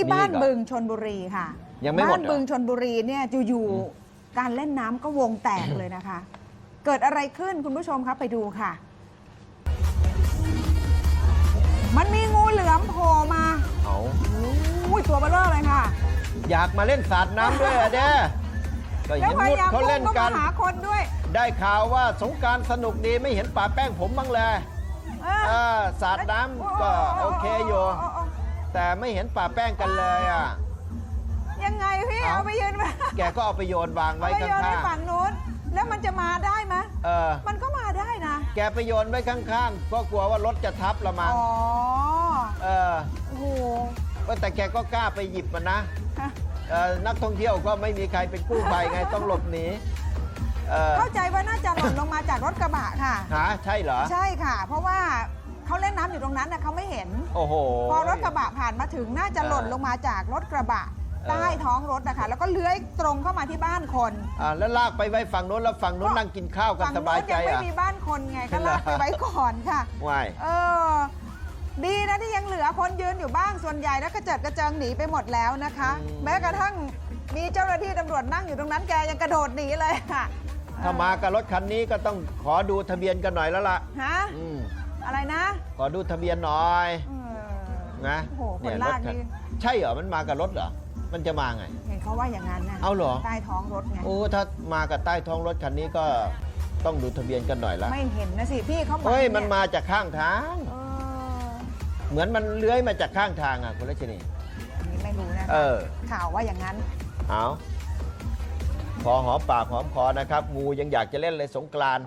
ที่บ้านมีอีกเหรอบึงชนบุรีค่ะ ยังไม่หมดเหรอ บ้านบึงชนบุรีเนี่ยอยู่ๆการเล่นน้ำก็วงแตกเลยนะคะ เกิดอะไรขึ้นคุณผู้ชมครับไปดูค่ะ มันมีงูเหลือมโผล่มาเอาอุ้ยตัวเบลเลอร์เลยค่ะ อยากมาเล่นสาดน้ำด้วยอะเด้ ก็แล้วเห็นพมุดยายามเขาพุ่เล่งนเข้ากัมาน หาคนด้วยได้ข่าวว่าสงกรารสนุกดีไม่เห็นป่าแป้งผมบ้างเลยเออเออสาดน้ำก็โอเคอยู่ แต่ไม่เห็นป่าแป้งกันเลยอะ ยังไงพี่เอ้าเอาไปยืนไปแกก็เอาไปโยนวางเอาไว้ไปข้โยนให้างฝั่งนู้น แล้วมันจะมาได้ไหมๆ เออ มันก็มาได้นะ แกไปโยนไว้ข้างๆ ก็กลัวว่ารถจะทับละมั้งอ๋อ เออโอ้โหก็แต่แกก็กล้าไปหยิบมันนะเออนักท่องเที่ยวก็ไม่มีใครเป็นกู้ภัยไงต้องหลบหนีเออเข้าใจว่าน่าจะหล่นลงมาจากรถกระบะค่ะ หาใช่เหรอ ใช่ค่ะ เพราะว่า เขาเล่นน้ำอยู่ตรงนั้นนะเขาไม่เห็น โอ้โห พอรถกระบะผ่านมาถึงน่าจะหล่นลงมาจากรถกระบะใต้ท้องรถนะคะแล้วก็เลื้อยตรงเข้ามาที่บ้านคนอ่าแล้วลากไปไว้ฝั่งโน้นแล้วฝั่งโน้นนั่งกินข้าวกันฝั่งสบายโน้นใจยังไม่อะมีบ้านคนไงก็เหรอลากไปไว้ก่อนค่ะว่ายเออดีนะที่ยังเหลือคนยืนอยู่บ้างส่วนใหญ่แล้วก็เจิดกระเจิงหนีไปหมดแล้วนะคะ แม้กระทั่งมีเจ้าหน้าที่ตำรวจนั่งอยู่ตรงนั้นแกยังกระโดดหนีเลยค่ะถ้ามากับรถคันนี้ก็ต้องขอดูทะเบียนกันหน่อยแล้วล่ะฮะ อืมอะไรนะ ขอดูทะเบียนหน่อยเออนะโอ้โหคเนี่ยนรลาถกคันนี่ใช่เหรอ มันมากับรถเหรอ มันจะมาไง เห็นเขาว่าอย่างนั้นนะเอาเหรอ ใต้ท้องรถไง โอ้ ถ้ามากับใต้ท้องรถคันนี้ก็ต้องดูทะเบียนกันหน่อยละไม่เห็นนะสิพี่เขาบอกเฮ้ยเยมันมาจากข้างทาง เออเหมือนมันเลื้อยมาจากข้างทางอะคุณรัชนี อันนี้ไม่รู้นะเออ ข่าวว่าอย่างนั้น เอาพอหอมปากหอมคอนะครับ งูยังอยากจะเล่นเลยสงกรานต์